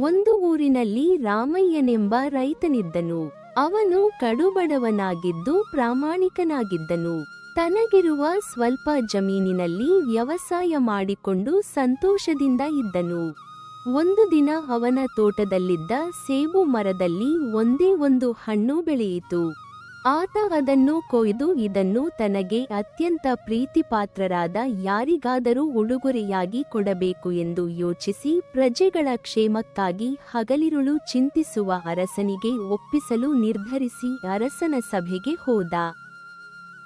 ಒಂದು ಊರಿನಲ್ಲಿ ರಾಮಯ್ಯನೆಂಬ ರೈತನಿದ್ದನು. ಅವನು ಕಡುಬಡವನಾಗಿದ್ದು ಪ್ರಾಮಾಣಿಕನಾಗಿದ್ದನು. ತನಗಿರುವ ಸ್ವಲ್ಪ ಜಮೀನಿನಲ್ಲಿ ವ್ಯವಸಾಯ ಮಾಡಿಕೊಂಡು ಸಂತೋಷದಿಂದ ಇದ್ದನು. ಒಂದು ದಿನ ಅವನ ತೋಟದಲ್ಲಿದ್ದ ಸೇಬು ಮರದಲ್ಲಿ ಒಂದೇ ಒಂದು ಹಣ್ಣು ಬೆಳೆಯಿತು. ಆತ ಅದನ್ನು ಕೊಯ್ದು ಇದನ್ನು ತನಗೆ ಅತ್ಯಂತ ಪ್ರೀತಿಪಾತ್ರರಾದ ಯಾರಿಗಾದರೂ ಉಡುಗೊರೆಯಾಗಿ ಕೊಡಬೇಕು ಎಂದು ಯೋಚಿಸಿ ಪ್ರಜೆಗಳ ಕ್ಷೇಮಕ್ಕಾಗಿ ಹಗಲಿರುಳು ಚಿಂತಿಸುವ ಅರಸನಿಗೆ ಒಪ್ಪಿಸಲು ನಿರ್ಧರಿಸಿ ಅರಸನ ಸಭೆಗೆ ಹೋದ.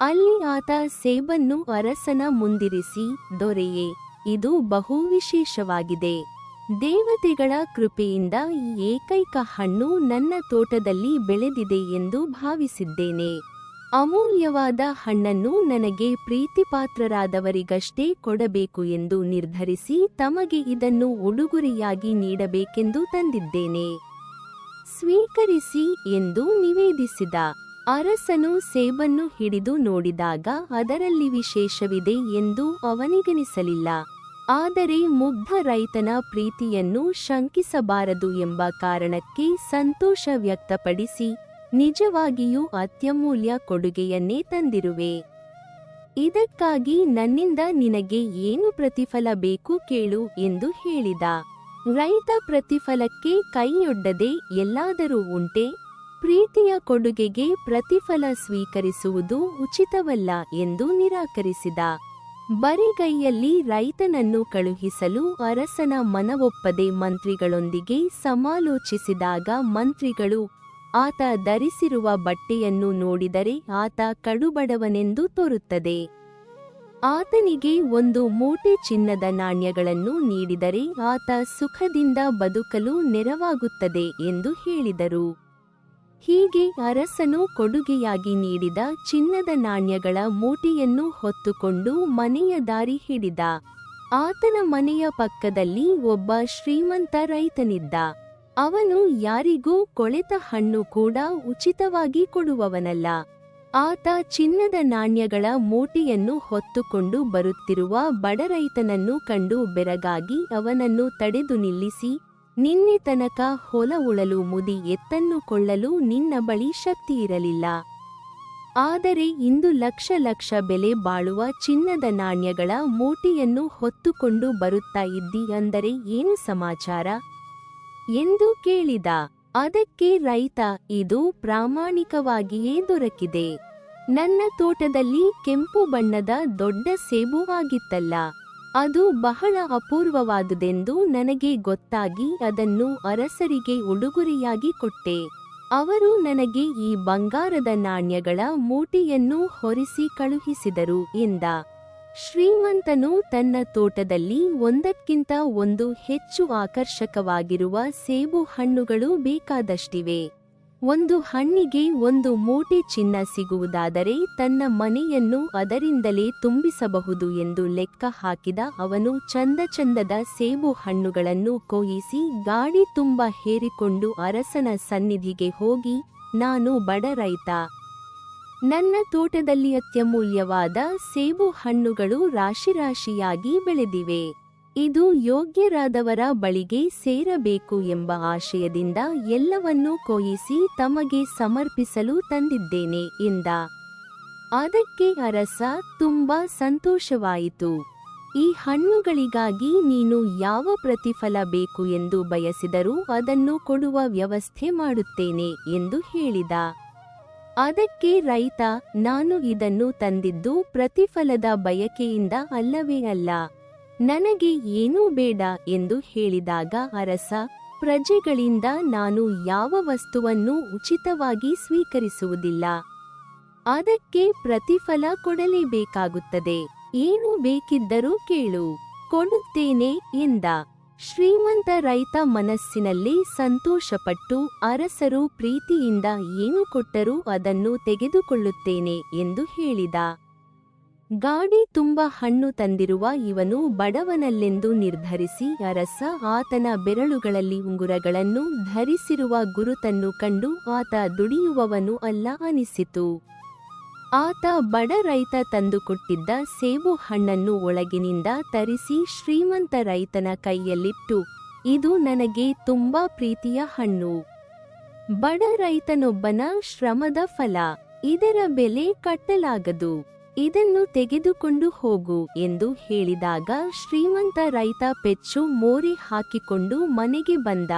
ಅಲ್ಲಿ ಆತ ಸೇಬನ್ನು ಅರಸನ ಮುಂದಿರಿಸಿ, ದೊರೆಯೇ, ಇದು ಬಹು ವಿಶೇಷವಾಗಿದೆ. ದೇವತೆಗಳ ಕೃಪೆಯಿಂದ ಈ ಏಕೈಕ ಹಣ್ಣು ನನ್ನ ತೋಟದಲ್ಲಿ ಬೆಳೆದಿದೆ ಎಂದು ಭಾವಿಸಿದ್ದೇನೆ. ಅಮೂಲ್ಯವಾದ ಹಣ್ಣನ್ನು ನನಗೆ ಪ್ರೀತಿಪಾತ್ರರಾದವರಿಗಷ್ಟೇ ಕೊಡಬೇಕು ಎಂದು ನಿರ್ಧರಿಸಿ ತಮಗೆ ಇದನ್ನು ಉಡುಗೊರೆಯಾಗಿ ನೀಡಬೇಕೆಂದು ತಂದಿದ್ದೇನೆ. ಸ್ವೀಕರಿಸಿ ಎಂದು ನಿವೇದಿಸಿದ ಅರಸನು ಸೇಬನ್ನು ಹಿಡಿದು ನೋಡಿದಾಗ ಅದರಲ್ಲಿ ವಿಶೇಷವಿದೆ ಎಂದು ಅವನಿಗೆನಿಸಲಿಲ್ಲ. ಆದರೆ ಮುಗ್ಧ ರೈತನ ಪ್ರೀತಿಯನ್ನು ಶಂಕಿಸಬಾರದು ಎಂಬ ಕಾರಣಕ್ಕೆ ಸಂತೋಷ ವ್ಯಕ್ತಪಡಿಸಿ ನಿಜವಾಗಿಯೂ ಅತ್ಯಮೂಲ್ಯ ಕೊಡುಗೆಯನ್ನೇ ತಂದಿರುವೆ. ಇದಕ್ಕಾಗಿ ನನ್ನಿಂದ ನಿನಗೆ ಏನು ಪ್ರತಿಫಲ ಬೇಕು ಕೇಳು ಎಂದು ಹೇಳಿದ. ರೈತ ಪ್ರತಿಫಲಕ್ಕೆ ಕೈಯೊಡ್ಡದೆ ಎಲ್ಲಾದರೂ ಉಂಟೆ. ಪ್ರೀತಿಯ ಕೊಡುಗೆಗೆ ಪ್ರತಿಫಲ ಸ್ವೀಕರಿಸುವುದು ಉಚಿತವಲ್ಲ ಎಂದು ನಿರಾಕರಿಸಿದ. ಬರಿಗೈಯಲ್ಲಿ ರೈತನನ್ನು ಕಳುಹಿಸಲು ಅರಸನ ಮನವೊಪ್ಪದೆ ಮಂತ್ರಿಗಳೊಂದಿಗೆ ಸಮಾಲೋಚಿಸಿದಾಗ ಮಂತ್ರಿಗಳು, ಆತ ಧರಿಸಿರುವ ಬಟ್ಟೆಯನ್ನು ನೋಡಿದರೆ ಆತ ಕಡುಬಡವನೆಂದು ತೋರುತ್ತದೆ. ಆತನಿಗೆ ಒಂದು ಮೂಟೆ ಚಿನ್ನದ ನಾಣ್ಯಗಳನ್ನು ನೀಡಿದರೆ ಆತ ಸುಖದಿಂದ ಬದುಕಲು ನೆರವಾಗುತ್ತದೆ ಎಂದು ಹೇಳಿದರು. ಹೀಗೆ ಅರಸನು ಕೊಡುಗೆಯಾಗಿ ನೀಡಿದ ಚಿನ್ನದ ನಾಣ್ಯಗಳ ಮೂಟೆಯನ್ನು ಹೊತ್ತುಕೊಂಡು ಮನೆಯ ದಾರಿ ಹಿಡಿದ. ಆತನ ಮನೆಯ ಪಕ್ಕದಲ್ಲಿ ಒಬ್ಬ ಶ್ರೀಮಂತ ರೈತನಿದ್ದ. ಅವನು ಯಾರಿಗೂ ಕೊಳೆತ ಹಣ್ಣು ಕೂಡ ಉಚಿತವಾಗಿ ಕೊಡುವವನಲ್ಲ. ಆತ ಚಿನ್ನದ ನಾಣ್ಯಗಳ ಮೂಟೆಯನ್ನು ಹೊತ್ತುಕೊಂಡು ಬರುತ್ತಿರುವ ಬಡ ರೈತನನ್ನು ಕಂಡು ಬೆರಗಾಗಿ ಅವನನ್ನು ತಡೆದು ನಿಲ್ಲಿಸಿ ನಿನ್ನೆ ತನಕ ಹೊಲ ಉಳಲು ಮುದಿ ಎತ್ತನ್ನು ಕೊಳ್ಳಲು ನಿನ್ನ ಬಳಿ ಶಕ್ತಿ ಇರಲಿಲ್ಲ. ಆದರೆ ಇಂದು ಲಕ್ಷ ಲಕ್ಷ ಬೆಲೆ ಬಾಳುವ ಚಿನ್ನದ ನಾಣ್ಯಗಳ ಮೂಟಿಯನ್ನು ಹೊತ್ತುಕೊಂಡು ಬರುತ್ತಾ ಇದ್ದಿ ಅಂದರೆ ಏನು ಸಮಾಚಾರ? ಎಂದು ಕೇಳಿದ. ಅದಕ್ಕೆ ರೈತ, ಇದು ಪ್ರಾಮಾಣಿಕವಾಗಿಯೇ ದೊರಕಿದೆ. ನನ್ನ ತೋಟದಲ್ಲಿ ಕೆಂಪು ಬಣ್ಣದ ದೊಡ್ಡ ಸೇಬು ಆಗಿತ್ತಲ್ಲ ಅದು ಬಹಳ ಅಪೂರ್ವವಾದುದೆಂದು ನನಗೆ ಗೊತ್ತಾಗಿ ಅದನ್ನು ಅರಸರಿಗೆ ಉಡುಗೊರೆಯಾಗಿ ಕೊಟ್ಟೆ. ಅವರು ನನಗೆ ಈ ಬಂಗಾರದ ನಾಣ್ಯಗಳ ಮೂಟೆಯನ್ನು ಹೊರಿಸಿ ಕಳುಹಿಸಿದರು ಎಂದ. ಶ್ರೀಮಂತನು ತನ್ನ ತೋಟದಲ್ಲಿ ಒಂದಕ್ಕಿಂತ ಒಂದು ಹೆಚ್ಚು ಆಕರ್ಷಕವಾಗಿರುವ ಸೇಬು ಹಣ್ಣುಗಳು ಬೇಕಾದಷ್ಟಿವೆ. ಒಂದು ಹಣ್ಣಿಗೆ ಒಂದು ಮೂಟೆ ಚಿನ್ನ ಸಿಗುವುದಾದರೆ ತನ್ನ ಮನೆಯನ್ನು ಅದರಿಂದಲೇ ತುಂಬಿಸಬಹುದು ಎಂದು ಲೆಕ್ಕ ಹಾಕಿದ ಅವನು ಚಂದ ಚಂದದ ಸೇಬು ಹಣ್ಣುಗಳನ್ನು ಕೊಯಿಸಿ ಗಾಡಿ ತುಂಬ ಹೇರಿಕೊಂಡು ಅರಸನ ಸನ್ನಿಧಿಗೆ ಹೋಗಿ, ನಾನು ಬಡ ರೈತ. ನನ್ನ ತೋಟದಲ್ಲಿ ಅತ್ಯಮೂಲ್ಯವಾದ ಸೇಬು ಹಣ್ಣುಗಳು ರಾಶಿರಾಶಿಯಾಗಿ ಬೆಳೆದಿವೆ. ಇದು ಯೋಗ್ಯರಾದವರ ಬಳಿಗೆ ಸೇರಬೇಕು ಎಂಬ ಆಶಯದಿಂದ ಎಲ್ಲವನ್ನೂ ಕೊಯಿಸಿ ತಮಗೆ ಸಮರ್ಪಿಸಲು ತಂದಿದ್ದೇನೆ ಎಂದ. ಅದಕ್ಕೆ ಅರಸ, ತುಂಬಾ ಸಂತೋಷವಾಯಿತು. ಈ ಹಣ್ಣುಗಳಿಗಾಗಿ ನೀನು ಯಾವ ಪ್ರತಿಫಲ ಬೇಕು ಎಂದು ಬಯಸಿದರೂ ಅದನ್ನು ಕೊಡುವ ವ್ಯವಸ್ಥೆ ಮಾಡುತ್ತೇನೆ ಎಂದು ಹೇಳಿದ. ಅದಕ್ಕೆ ರೈತ, ನಾನು ಇದನ್ನು ತಂದಿದ್ದು ಪ್ರತಿಫಲದ ಬಯಕೆಯಿಂದ ಅಲ್ಲವೇ ಅಲ್ಲ. ನನಗೆ ಏನೂ ಬೇಡ ಎಂದು ಹೇಳಿದಾಗ ಅರಸ, ಪ್ರಜೆಗಳಿಂದ ನಾನು ಯಾವ ವಸ್ತುವನ್ನು ಉಚಿತವಾಗಿ ಸ್ವೀಕರಿಸುವುದಿಲ್ಲ. ಅದಕ್ಕೆ ಪ್ರತಿಫಲ ಕೊಡಲೇಬೇಕಾಗುತ್ತದೆ. ಏನು ಬೇಕಿದ್ದರೂ ಕೇಳು. ಕೊಡುತ್ತೇನೆ ಎಂದ. ಶ್ರೀಮಂತ ರೈತ ಮನಸ್ಸಿನಲ್ಲಿ ಸಂತೋಷಪಟ್ಟು ಅರಸರು ಪ್ರೀತಿಯಿಂದ ಏನು ಕೊಟ್ಟರೂ ಅದನ್ನು ತೆಗೆದುಕೊಳ್ಳುತ್ತೇನೆ ಎಂದು ಹೇಳಿದ. ಗಾಡಿ ತುಂಬ ಹಣ್ಣು ತಂದಿರುವ ಇವನು ಬಡವನಲ್ಲೆಂದು ನಿರ್ಧರಿಸಿ ಅರಸ ಆತನ ಬೆರಳುಗಳಲ್ಲಿ ಉಂಗುರಗಳನ್ನು ಧರಿಸಿರುವ ಗುರುತನ್ನು ಕಂಡು ಆತ ದುಡಿಯುವವನು ಅಲ್ಲ ಅನಿಸಿತು. ಆತ ಬಡ ರೈತ ತಂದುಕೊಟ್ಟಿದ್ದ ಸೇಬು ಹಣ್ಣನ್ನು ಒಳಗಿನಿಂದ ತರಿಸಿ ಶ್ರೀಮಂತ ರೈತನ ಕೈಯಲ್ಲಿಟ್ಟು, ಇದು ನನಗೆ ತುಂಬಾ ಪ್ರೀತಿಯ ಹಣ್ಣು. ಬಡ ರೈತನೊಬ್ಬನ ಶ್ರಮದ ಫಲ. ಇದರ ಬೆಲೆ ಕಟ್ಟಲಾಗದು. ಇದನ್ನು ತೆಗೆದುಕೊಂಡು ಹೋಗು ಎಂದು ಹೇಳಿದಾಗ ಶ್ರೀಮಂತ ರೈತ ಪೆಚ್ಚು ಮೋರಿ ಹಾಕಿಕೊಂಡು ಮನೆಗೆ ಬಂದ.